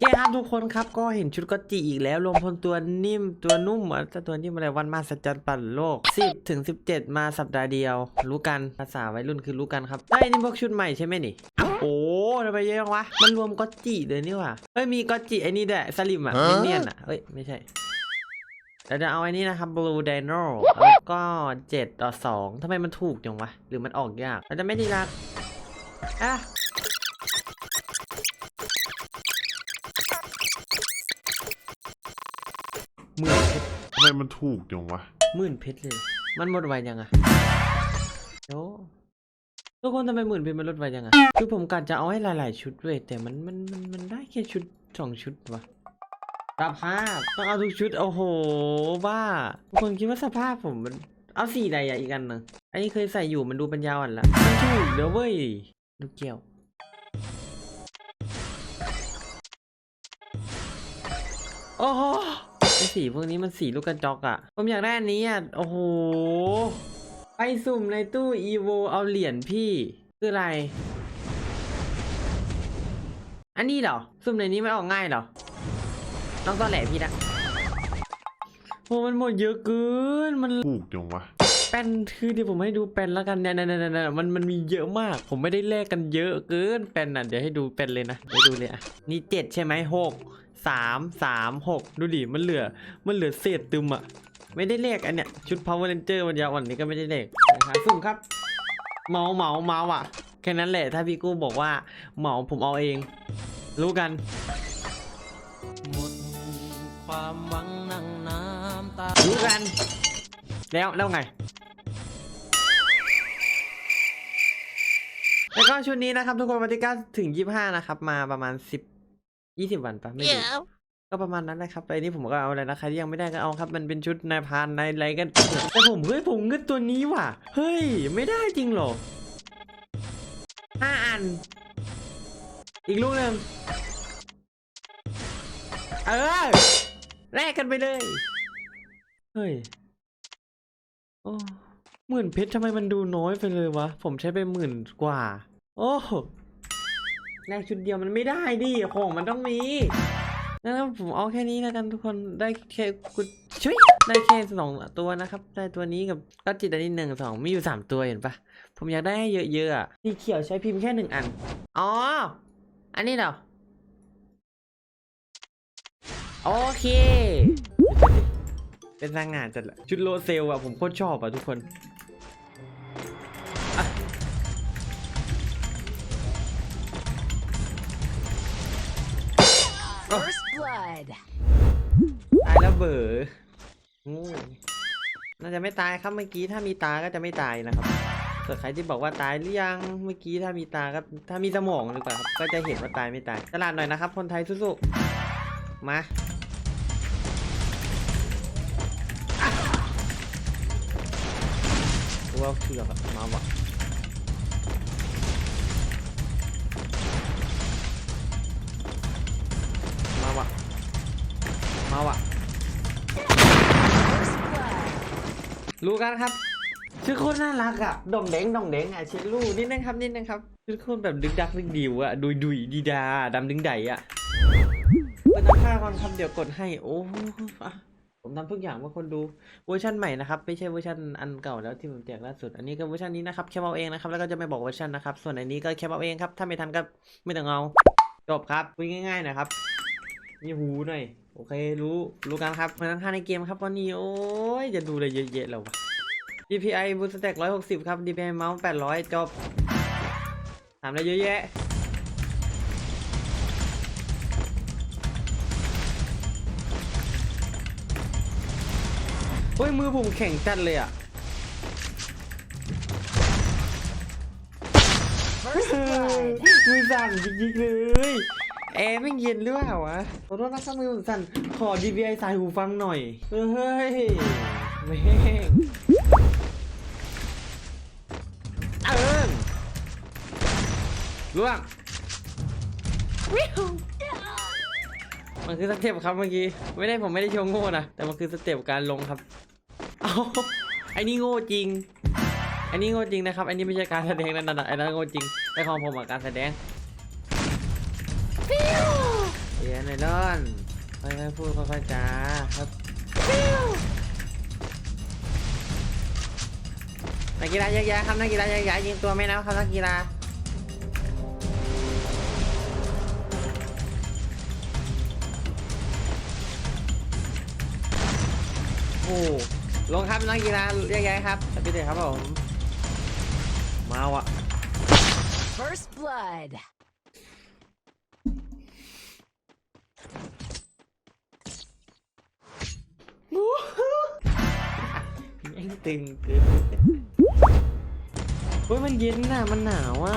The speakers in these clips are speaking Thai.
เย้ครับทุกคนครับก็เห็นชุดก็จิอีกแล้วรวมพลตัวนิ่มตัวนุ่มอะแต่ตัวนิ่มอะไรวันมาสัจจันปั่นโลก 10ถึง17 มาสัปดาห์เดียว รู้กันภาษาวัยรุ่นคือรู้กันครับได้ยนี่พวกชุดใหม่ใช่ไหมนี่อ้าวโอ้ทำไมเยอะจังวะ มันรวมก็จิเลยนี่หว่าเฮ้ยมีก็จิไอ้นี่ด้วยสลิมอะเนียนๆอะเฮ้ยไม่ใช่เราจะเอาไอ้นี่นะครับ Blue Dino แล้วก็ 7 ต่อ 2ทำไมมันถูกจังวะ หรือมันออกยาก เราจะไม่ดีรักอะ หมื่นเพชรทำไมมันถูกจังวะหมื่นเพชรเลย มันหมดไวยังอะโอ้ทุกคนทำไมหมื่นเพชรมันลดไวยังอะคือผมกะจะเอาให้หลาย ๆ ชุดเว้ยแต่มันมันมันมันได้แค่ชุดสองชุดวะสภาพต้องเอาทุกชุดโอ้โหบ้าทุกคนคิดว่าสภาพผมมันเอาสีใดอะอีกอันหนึงอันนี้เคยใส่อยู่มันดูปัญญาอ่อนละมันถูกเดี๋ยวเว้ยลูกเกี่ยวโอ้โห ไอสีพวกนี้มันสีลูกกระจอกอะผมอยากได้อันนี้อะโอ้โห ไปสุ่มในตู้อีโวเอาเหรียญพี่ คืออะไร อันนี้เหรอ สุ่มในนี้ไม่ออกง่ายเหรอ ต้องตอแหลพี่นะโหมันหมดเยอะเกิน มันถูกจังวะแป้นคือเดี๋ยวผมให้ดูแป้นแล้วกันเนี่ยเนี่ยเนี่ยเนี่ยมันมันมีเยอะมาก ผมไม่ได้แลกกันเยอะเกินแป้นน่ะเดี๋ยวให้ดูแป้นเลยนะไปดูเลยอะนี่เจ็ดใช่ไหมหก สามสามหกดูดิมันเหลือ มันเหลือเศษตึมอะไม่ได้เลขอันเนี้ยชุด Power Ranger วันยาววันนี้ก็ไม่ได้เลขนะครับสุ่มครับ เมาเมาเมาอะ แค่นั้นแหละถ้าพี่กู้บอกว่าเมาผมเอาเอง รู้กันหมดความหวังนั่งน้ำตารู้กัน แล้วแล้วไงแล้วก็ชุดนี้นะครับทุกคนวันที่9ถึง 25 นะครับ มาประมาณ 10 20วันปะไม่รู้ก็ประมาณนั้นนะครับไอ้นี่ผมก็เอาอะไรนะใครที่ยังไม่ได้ก็เอาครับ มันเป็นชุดนายพรานนายอะไรกันแต่ผมเฮ้ยผมเงึดตัวนี้ว่ะ เฮ้ย ไม่ได้จริงเหรอห้าอัน อีกลูกหนึ่งเออแลกกันไปเลย เฮ้ยโอ้หมื่นเพชรทำไมมันดูน้อยไปเลยวะ ผมใช้ไปหมื่นกว่า โอ้ แลกชุดเดียวมันไม่ได้ดิของมันต้องมีนะครับผมเอาแค่นี้แล้วกันทุกคนได้แค่กุช่วยได้แค่สองตัวนะครับ ได้ตัวนี้กับก็จิตอันนี้หนึ่งสองมีอยู่สามตัวเห็นปะผมอยากได้ให้เยอะๆอะสีเขียวใช้พิมพ์แค่หนึ่งอัน อ๋อ อันนี้เหรอ โอเค เป็นนางงานจัดละชุดโลเซลอะผมโคตรชอบอะทุกคน First blood. ตายแล้วเบองูน่าจะไม่ตายครับเมื่อกี้ถ้ามีตาก็จะไม่ตายนะครับส่วนใครที่บอกว่าตายหรือยังเมื่อกี้ถ้ามีตาก็ถ้ามีสมองดีกว่าครับก็จะเห็นว่าตายไม่ตายตลาดหน่อยนะครับ คนไทยสู้ๆมาว่าเชือกอมาวะ มาวะ First blood. รู้กันครับ ชื่อโคตรน่ารักอะด่องเด้งด่องเด้งอะเชลลูนิดนึงครับนิดนึงครับชื่อโคตรแบบดึกดักดึกดิวอะดุยดุยดีดาดำดึงไดอะเปิดน้ำค่าก่อนครับเดี๋ยวกดให้โอ้อะผมทำทุกอย่างเพื่อคนดูเวอร์ชันใหม่นะครับไม่ใช่เวอร์ชันอันเก่าแล้วที่ผมแจกล่าสุด อันนี้ก็เวอร์ชันนี้นะครับแคปเอาเองนะครับแล้วก็จะไม่บอกเวอร์ชันนะครับส่วนอันนี้ก็แคปเอาเองครับถ้าไม่ทันก็ไม่ต้องเอาจบครับคุยง่ายๆหนะครับ มีหูหน่อย โอเค รู้ รู้กันครับมาทั้งค่าในเกมครับวันนี้ โอ้ย จะดูอะไรเยอะแยะแล้ววะ DPI บูสแต็กร้อยหกสิบครับ DPI เมาส์แปดร้อยจบถามอะไรเยอะแยะโอ้ย มือผมแข็งจัดเลยอะ First blood. มือสั่นจริงๆเลย แอร์ไม่เย็นหรือเปล่าวะขอโทษนะครับมือสั่นขอ DPI สายหูฟังหน่อย เฮ้ยแม่งเอิงล่วงวิวมันคือสเต็ปครับเมื่อกี้ ไม่ได้ผมไม่ได้โชว์โง่นะ แต่มันคือสเต็ปการลงครับ เอาไอ้นี่โง่จริง อันนี้โง่จริงนะครับ อันนี้ไม่ใช่การแสดงนั่นน่ะไอ้นั่นโง่จริง แต่ของผมอะการแสดง เย้นั่นนค่อยๆพูดค่อยๆจาครับนักกีฬาแยกย้ายครับนักกีฬาแยกย้ายยิงตัวไม่นับครับนักกีฬาโอ้ลงครับนักกีฬาแยกย้ายครับสปิเดตครับผมมาวะ First blood. แม่งตึงเกินเฮ้ยมันเย็นน่ะ มันหนาวอะ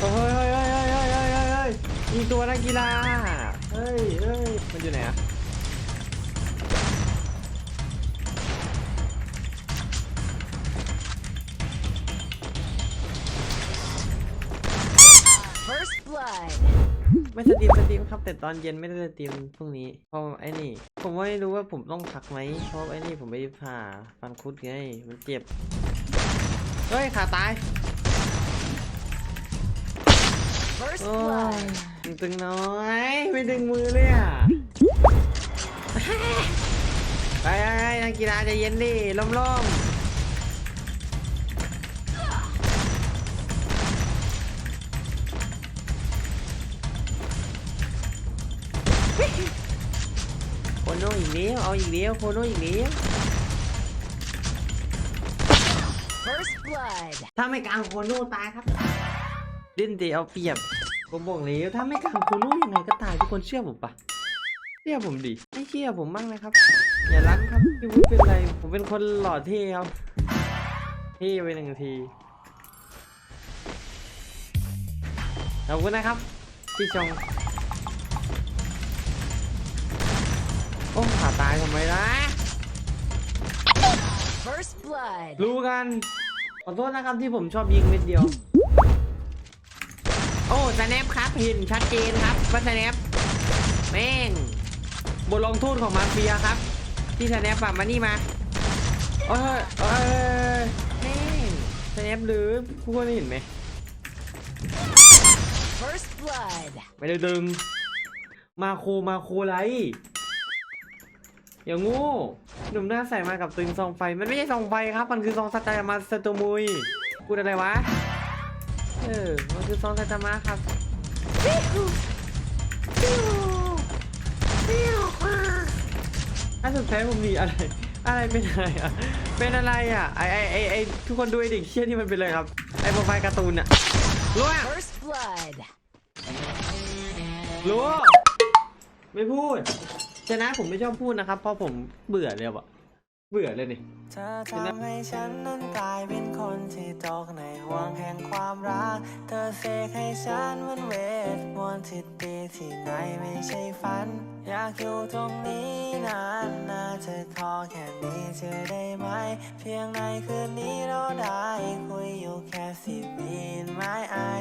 โอ้ยเฮ้ยเฮ้ยเฮ้ยเฮ้ยเฮ้ยเฮ้ยเฮ้ยมีตัวนักกีฬา เฮ้ยเฮ้ยมันอยู่ไหนอะ First blood. ไม่สตรีมสตรีมครับ แต่ตอนเย็นไม่ได้สตรีมพรุ่งนี้เพราะไอ้นี่ ผมไม่รู้ว่าผมต้องพักไหมเพราะไอ้นี่ผมไปผ่าฟันคุดไงมันเจ็บเฮ้ยขาตาย First โอ้ย blood. ตึงน้อยไม่ดึงมือเลยอะไปไปไปนักกีฬาใจเย็นดิล้มล้ โน่อีกเดียวเอาอีกเดียวโคโน่อีกเดียว First blood. ถ้าไม่กลางโคโน่ตายครับดิ้นดีเอาเปรียบผมบอกแล้วถ้าไม่กลางโคโน่ยังไงก็ตายทุกคนเชื่อผมปะเชื่อผมดิไม่เชื่อผมบ้างนะครับ อย่ารันครับพี่วุ้ยเป็นไร ผมเป็นคนหล่อเท่ครับเท่ไปหนึ่งทีขอบคุณนะครับพี่ชงาตายทำไมล่ะ First blood. รู้กัน ขอโทษนะครับที่ผมชอบยิงเม็ดเดียว โอ้สแนปครับเห็นชัดเจนครับว่าสแนปแม่งบทลงโทษของมาเฟียครับ ที่สแนปอะมานี่มาเอ้ยเอ้ยแม่งสแนปหรือผู้คนเห็นไหม First blood. ไม่ได้ดึง มาโคมาโคไร อย่างงูหนุ่มหน้าใส่มากับตึงซองไฟ มันไม่ใช่ซองไฟครับ มันคือซองสตาร์มาสตูมุยพูดอะไรวะ เออ มันคือซองสตาร์มาครับถ้าสุดท้ายผมมีอะไร อะไรเป็นอะไรอะ เป็นอะไรอะ ไอไอไอไอทุกคนดูไอเด็กเชี่ยที่มันเป็นอะไรครับ ไอโปรไฟล์การ์ตูนอะรู้อะ First blood. รู้ไม่พูด ชนะผมไม่ชอบพูดนะครับ เพราะผมเบื่อเลยอะเบื่อเลยนี่ เธอทำให้ฉันนั้นกลายเป็นคนที่ตกในห่วงแห่งความรัก เธอเสกให้ฉันเหมันเวทมนต์ที่ดีที่ไหนไม่ใช่ฝัน อยากอยู่ตรงนี้นานนะเธอขอแค่นี้เธอได้ไหม เพียงในคืนนี้เราได้คุยอยู่แค่สิบวินไม่อาย